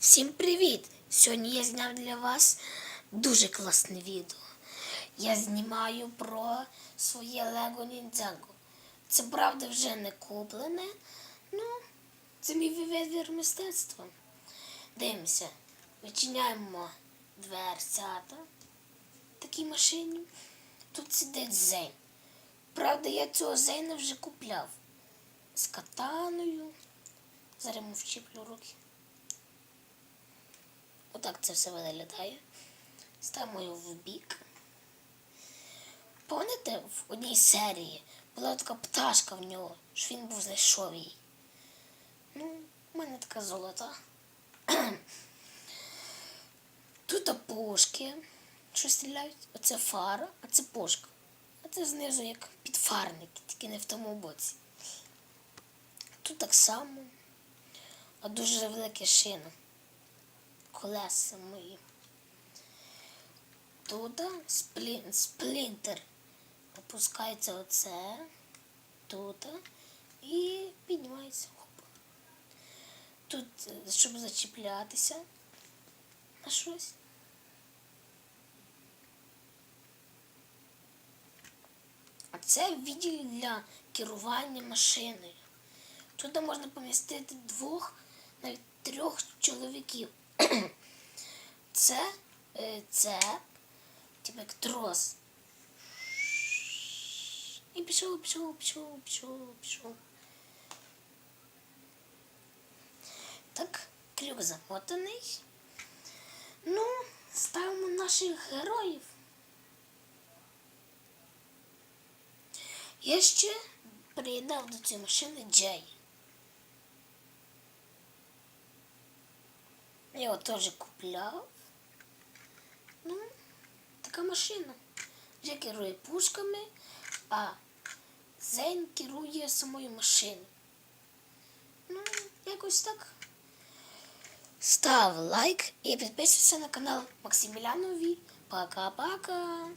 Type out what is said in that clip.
Всім привіт! Сьогодні я зняв для вас дуже класне відео. Я знімаю про своє Lego Ninjago. Це правда вже не куплене, ну, це мій вивір мистецтва. Дивимося, відчиняємо дверцята такій машині. Тут сидить Зейн. Правда, я цього Зейна вже купляв. З катаною. Зараз йому вчіплю руки. Отак це все виглядає. Ставимо його в бік. Пам'ятаєте, в одній серії була така пташка в нього, що він був знайшов її. Ну, у мене така золота. Тут пушки, що стріляють. Оце фара, а це пушка. А це знизу як підфарники, тільки не в тому боці. Тут так само, а дуже велике шина. Колеса мої. Тут сплі... сплінтер. Опускається оце, тут і піднімається. Тут, щоб зачіплятися на щось. А це відділ для керування машиною. Тут можна помістити двох, навіть трьох чоловіків. Це, е, це, типу як трос. І пішов, пішов, пішов, пішов, пішов. Так, крюк замотаний. Ну, ставимо наших героїв. Я ще приєднав до цієї машини Джей. Я його теж купляв. Ну, така машина. Вже керує пушками, а Зейн керує самою машиною. Ну, якось так. Став лайк і підписуйся на канал Максимілянові. Пока-пока.